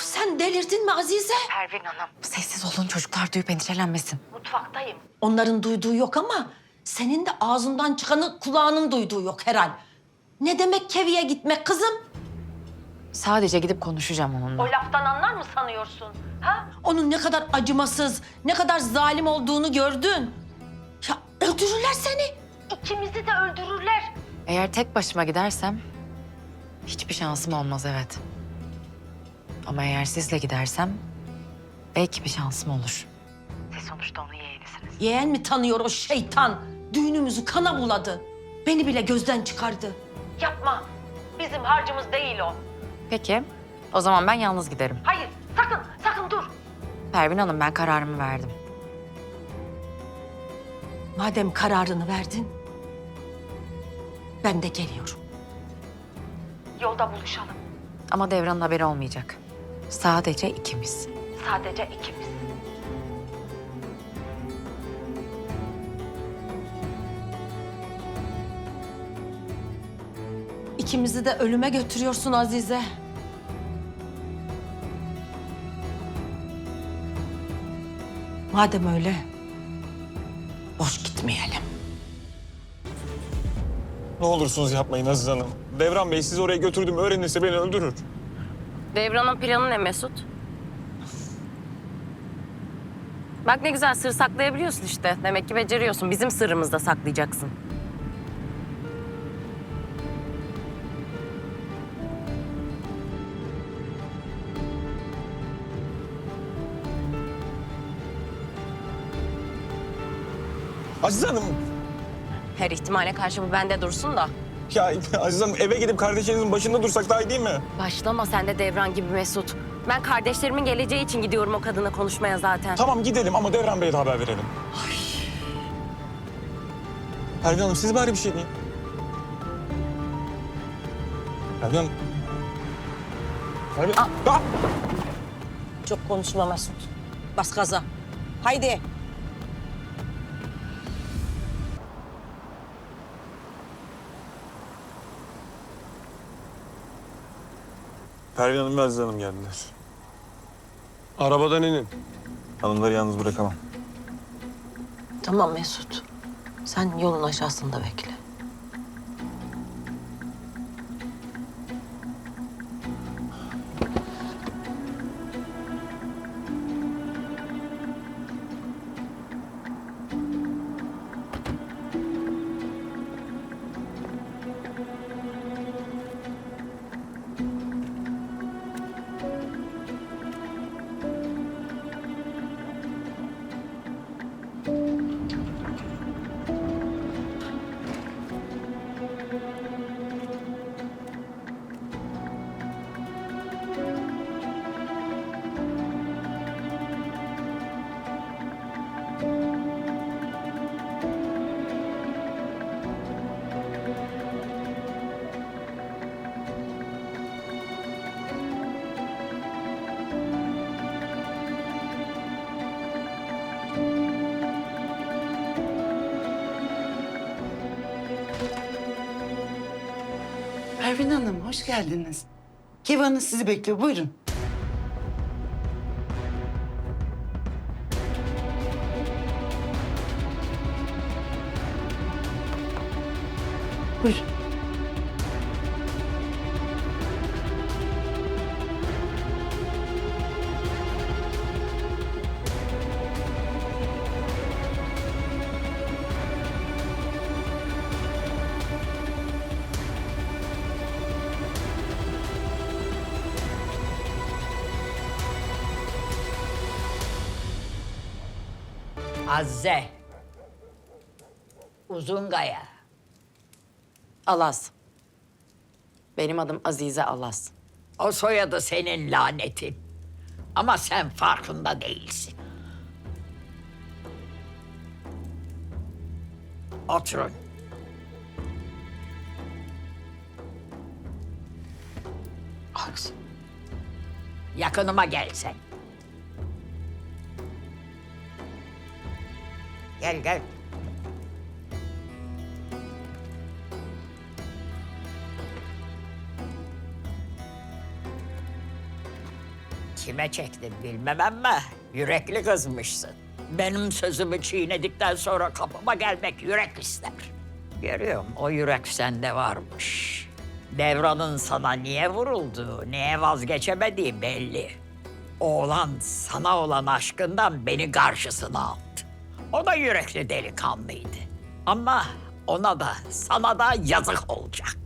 sen delirdin mi Azize? Pervin Hanım. Sessiz olun çocuklar duyup endişelenmesin. Mutfaktayım. Onların duyduğu yok ama senin de ağzından çıkanı kulağının duyduğu yok herhal. Ne demek keviye gitmek kızım? Sadece gidip konuşacağım onunla. laftan anlar mı sanıyorsun? Ha? Onun ne kadar acımasız, ne kadar zalim olduğunu gördün. Ya öldürürler seni. İkimizi de öldürürler. Eğer tek başıma gidersem hiçbir şansım olmaz evet. Ama eğer sizle gidersem belki bir şansım olur. Siz sonuçta onun yeğenisiniz. Yeğen mi tanıyor o şeytan? Düğünümüzü kana buladı. Beni bile gözden çıkardı. Yapma. Bizim harcımız değil o. Peki o zaman ben yalnız giderim. Hayır, sakın, sakın dur. Pervin Hanım ben kararımı verdim. Madem kararını verdin, ben de geliyorum. Yolda buluşalım. Ama Devran'ın haberi olmayacak. Sadece ikimiz. Sadece ikimiz. İkimizi de ölüme götürüyorsun Azize. Madem öyle, boş gitmeyelim. Ne olursunuz yapmayın Aziz Hanım. Devran Bey sizi oraya götürdüm öğrenirse beni öldürür. Devran'ın planı ne Mesut? Bak ne güzel sır saklayabiliyorsun işte. Demek ki beceriyorsun. Bizim sırrımızı da saklayacaksın. Aziz Hanım, Her ihtimale karşı bu bende dursun da. Ya Aziz Hanım eve gidip kardeşinizin başında dursak daha iyi değil mi? Başlama sen de Devran gibi Mesut. Ben kardeşlerimin geleceği için gidiyorum o kadına konuşmaya zaten. Tamam gidelim ama Devran Bey'e de haber verelim. Pervin Hanım siz bari bir şey deyin. Pervin Hanım. Pervin... Ah! Çok konuşma Mesut. Bas gaza. Haydi. Pervin Hanım ve Aziz Hanım geldiler. Arabadan inin. Hanımları yalnız bırakamam. Tamam Mesut. Sen yolun aşağısında bekle. Pervin Hanım hoş geldiniz. Kevan'ız sizi bekliyor buyurun. Buyurun. Azze. Uzungaya. Alas. Benim adım Azize Alas. O soyadı senin lanetin. Ama sen farkında değilsin. Oturun. Aks. Yakınıma gel Gel gel. kime çektin bilmem ama yürekli kızmışsın. Benim sözümü çiğnedikten sonra kapıma gelmek yürek ister. Görüyorum o yürek sende varmış. Devran'ın sana niye vurulduğu, neye vazgeçemediği belli. Oğlan sana olan aşkından beni karşısına aldı. O da yürekli delikanlıydı. Ama ona da sana da yazık olacak.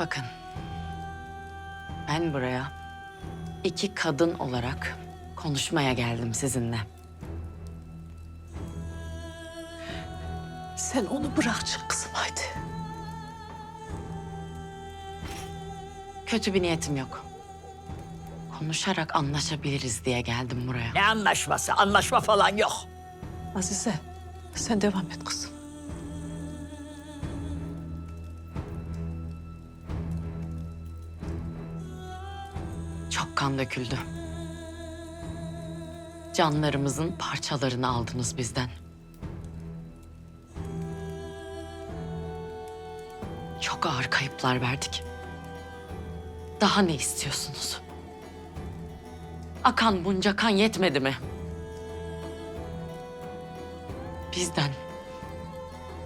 Bakın. Ben buraya iki kadın olarak konuşmaya geldim sizinle. Sen onu bırak çık kızım haydi. Kötü bir niyetim yok. Konuşarak anlaşabiliriz diye geldim buraya. Ne anlaşması? Anlaşma falan yok. Azize sen devam et kızım. Çok kan döküldü. Canlarımızın parçalarını aldınız bizden. Çok ağır kayıplar verdik. Daha ne istiyorsunuz? Akan bunca kan yetmedi mi? Bizden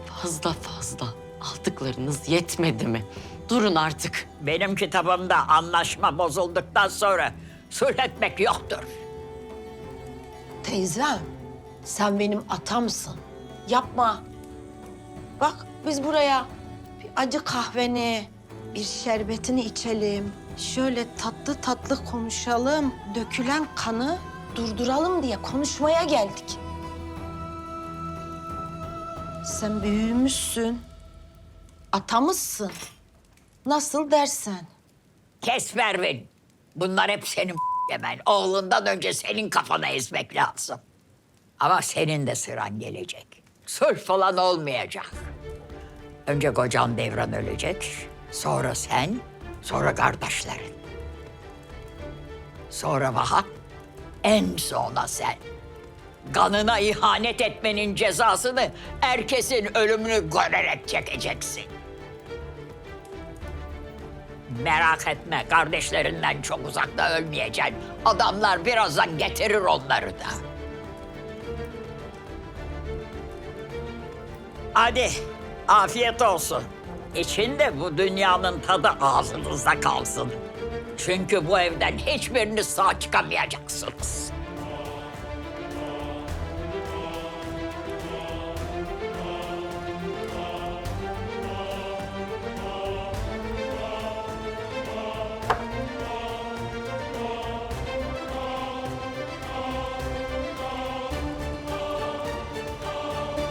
fazla fazla aldıklarınız yetmedi mi? Durun artık. Benim kitabımda anlaşma bozulduktan sonra sulh etmek yoktur. Teyzem, sen benim atamsın. Yapma. Bak biz buraya bir acı kahveni, bir şerbetini içelim. Şöyle tatlı tatlı konuşalım. Dökülen kanı durduralım diye konuşmaya geldik. Sen büyümüşsün. Atamızsın. Nasıl dersen. Kes Pervin. Bunlar hep senin yemen. Oğlundan önce senin kafana ezmek lazım. Ama senin de sıran gelecek. Sulh falan olmayacak. Önce kocan devran ölecek. Sonra sen, sonra kardeşlerin. Sonra Vahap, en sona sen. Kanına ihanet etmenin cezasını herkesin ölümünü görerek çekeceksin. Merak etme, kardeşlerinden çok uzakta ölmeyeceksin. Adamlar birazdan getirir onları da. Hadi, afiyet olsun. İçinde bu dünyanın tadı ağzınızda kalsın. Çünkü bu evden hiçbiriniz sağ çıkamayacaksınız.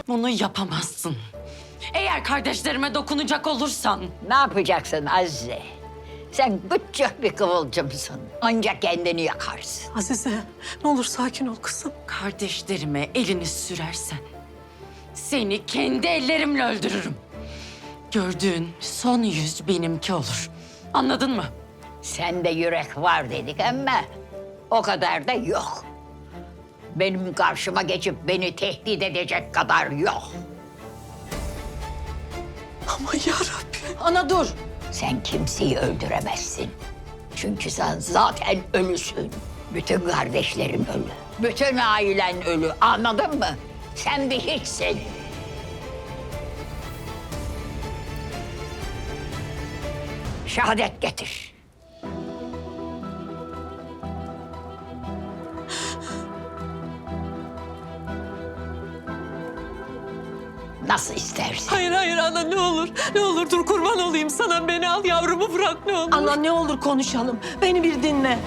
Bunu yapamazsın. Eğer kardeşlerime dokunacak olursan Ne yapacaksın Azize? Sen küçük bir kıvılcımsın. Ancak kendini yakarsın. Azize ne olur sakin ol kızım. kardeşlerime elini sürersen seni kendi ellerimle öldürürüm. Gördüğün son yüz benimki olur. Anladın mı? Sende yürek var dedik ama o kadar da yok. Benim karşıma geçip beni tehdit edecek kadar yok. Ama ya Rabbi. Ana dur. Sen kimseyi öldüremezsin. Çünkü sen zaten ölüsün. Bütün kardeşlerin ölü. Bütün ailen ölü. Anladın mı? Sen bir hiçsin. Şehadet getir. Nasıl istersin. Hayır hayır ana ne olur. Ne olur dur kurban olayım sana beni al yavrumu bırak ne olur. Ana ne olur konuşalım. Beni bir dinle.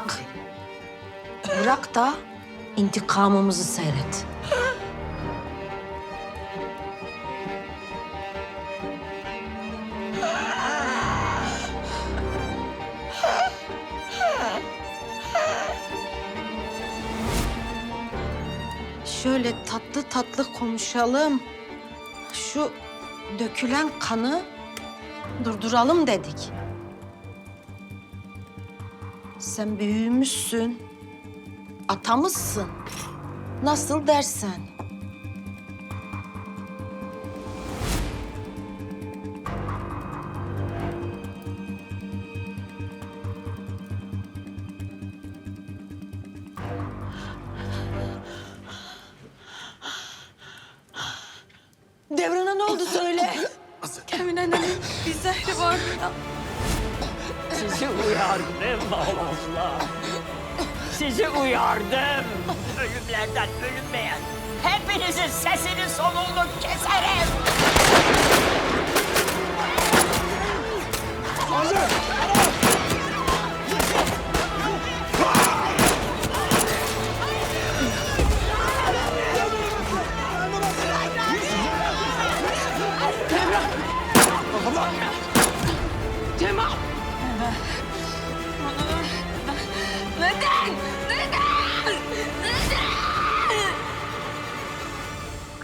Bırak. Bırak da intikamımızı seyret. Şöyle tatlı tatlı konuşalım. Şu dökülen kanı durduralım dedik. Sen büyümüşsün. Atamızsın. Nasıl dersen. Sizi uyardım Allah. Sizi uyardım. Ölümlerden ölünmeyen. Hepinizin sesini sonunu keserim.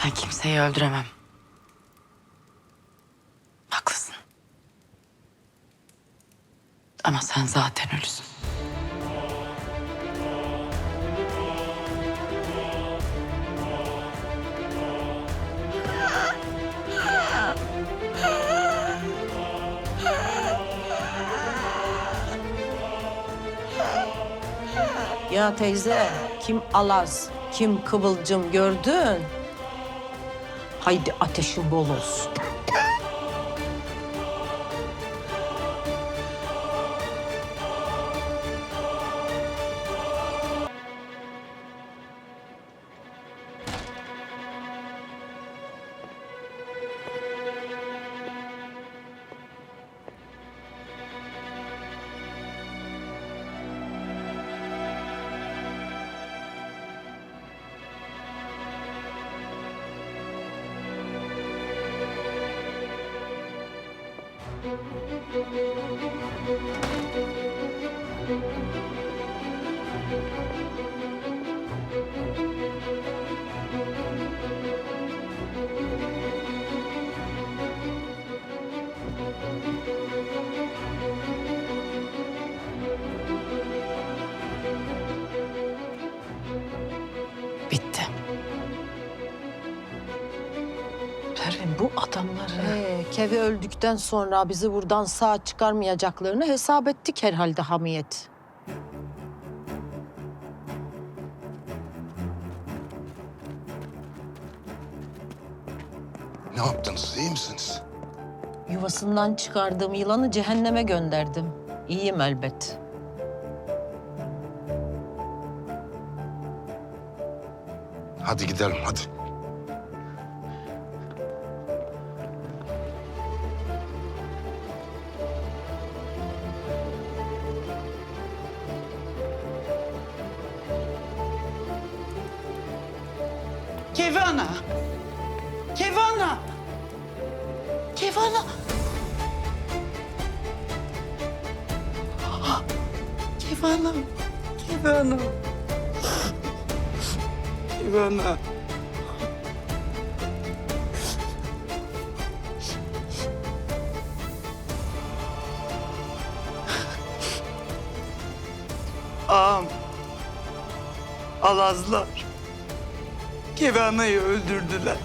Ben kimseyi öldüremem. Haklısın. Ama sen zaten ölüsün. Ya teyze, kim alaz, kim kıvılcım gördün? Haydi ateşin bol olsun. Bitti. Pervin bu adamları... Kevi öldükten sonra bizi buradan sağ çıkarmayacaklarını hesap ettik herhalde Hamiyet. Ne yaptınız? İyi misiniz? Yuvasından çıkardığım yılanı cehenneme gönderdim. İyiyim elbet. Hadi gidelim hadi. Kevana. Kevana. Kevana. Kevana. Kevana. Kevana. Ağam. Alazlar. Kevana'yı öldürdüler.